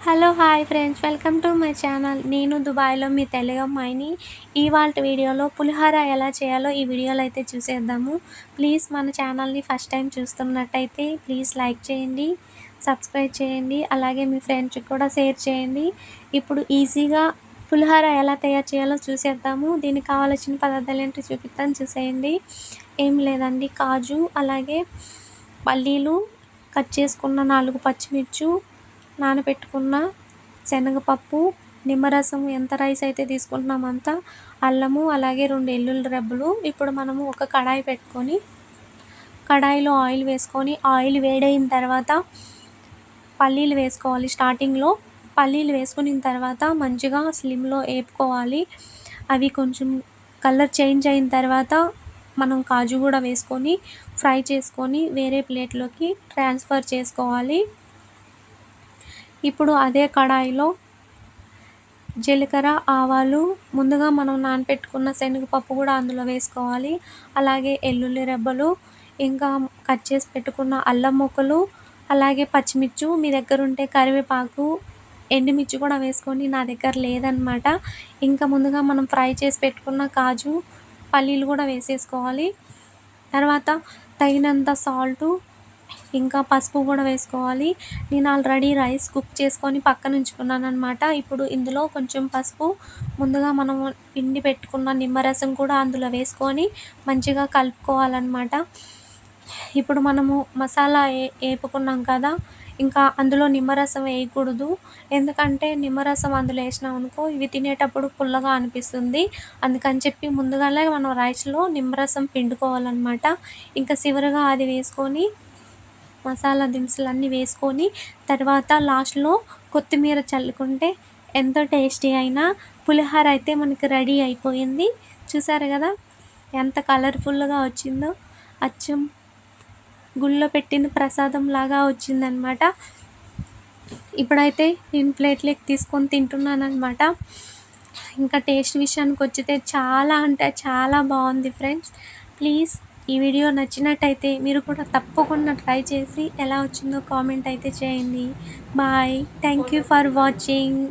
Hello hi friends welcome to my channel నేను దుబాయ్లో మీ తెలుగు అమ్మాయిని. ఇవాళ వీడియోలో పులిహోర ఎలా చేయాలో ఈ వీడియోలో అయితే చూసేద్దాము. ప్లీజ్ మన ఛానల్ని ఫస్ట్ టైం చూస్తున్నట్టయితే ప్లీజ్ లైక్ చేయండి సబ్స్క్రైబ్ చేయండి అలాగే మీ ఫ్రెండ్స్కి కూడా షేర్ చేయండి. ఇప్పుడు ఈజీగా పులిహోర ఎలా తయారు చేయాలో చూసేద్దాము. దీనికి కావాల్సిన పదార్థాలు ఏంటో చూపిస్తాను చూసేయండి. ఏం లేదండి కాజు అలాగే పల్లీలు కట్ చేసుకున్న నాలుగు పచ్చిమిర్చు నానబెట్టుకున్న శనగపప్పు నిమ్మరసం ఎంత రైస్ అయితే తీసుకుంటున్నామో అంత అల్లము అలాగే రెండు ఎల్లుల్లి రెబ్బలు. ఇప్పుడు మనము ఒక కడాయి పెట్టుకొని కడాయిలో ఆయిల్ వేసుకొని ఆయిల్ వేడైన తర్వాత పల్లీలు వేసుకోవాలి స్టార్టింగ్లో. పల్లీలు వేసుకున్న తర్వాత మంచిగా స్లిమ్లో వేపుకోవాలి అవి కొంచెం కలర్ చేంజ్ అయిన తర్వాత మనం కాజు కూడా వేసుకొని ఫ్రై చేసుకొని వేరే ప్లేట్లోకి ట్రాన్స్ఫర్ చేసుకోవాలి. ఇప్పుడు అదే కడాయిలో జీలకర్ర ఆవాలు ముందుగా మనం నానపెట్టుకున్న శనగపప్పు కూడా అందులో వేసుకోవాలి. అలాగే ఎల్లుల్లి రెబ్బలు ఇంకా కట్ చేసి పెట్టుకున్న అల్లం ముక్కలు అలాగే పచ్చిమిర్చి మీ దగ్గర ఉంటే కరివేపాకు ఎండుమిర్చి కూడా వేసుకొని నా దగ్గర లేదనమాట. ఇంకా ముందుగా మనం ఫ్రై చేసి పెట్టుకున్న కాజు పల్లీలు కూడా వేసేసుకోవాలి. తర్వాత తగినంత సాల్టు ఇంకా పసుపు కూడా వేసుకోవాలి. నేను ఆల్రెడీ రైస్ కుక్ చేసుకొని పక్కన ఉంచుకున్నాను అనమాట ఇప్పుడు ఇందులో కొంచెం పసుపు ముందుగా మనం పిండి పెట్టుకున్న నిమ్మరసం కూడా అందులో వేసుకొని మంచిగా కలుపుకోవాలన్నమాట. ఇప్పుడు మనము మసాలా ఏ వేపుకున్నాం కదా ఇంకా అందులో నిమ్మరసం వేయకూడదు. ఎందుకంటే నిమ్మరసం అందులో వేసినాం అనుకో ఇవి తినేటప్పుడు పుల్లగా అనిపిస్తుంది. అందుకని చెప్పి ముందుగానే మనం రైస్లో నిమ్మరసం పిండుకోవాలన్నమాట. ఇంకా చివరిగా అది వేసుకొని మసాలా దినుసులు అన్నీ వేసుకొని తర్వాత లాస్ట్లో కొత్తిమీర చల్లుకుంటే ఎంతో టేస్టీ అయిన పులిహోర అయితే మనకి రెడీ అయిపోయింది. చూసారు కదా? ఎంత కలర్ఫుల్గా వచ్చిందో. అచ్చం. గుళ్ళో పెట్టిన ప్రసాదం లాగా వచ్చిందనమాట. ఇప్పుడైతే నేను ప్లేట్లోకి తీసుకొని తింటున్నాను అనమాట ఇంకా టేస్ట్ విషయానికి వచ్చితే చాలా అంటే చాలా బాగుంది ఫ్రెండ్స్. ప్లీజ్ ఈ వీడియో నచ్చినట్టయితే మీరు కూడా తప్పకుండా ట్రై చేసి ఎలా వచ్చిందో కామెంట్ అయితే చేయండి. Bye thank you for watching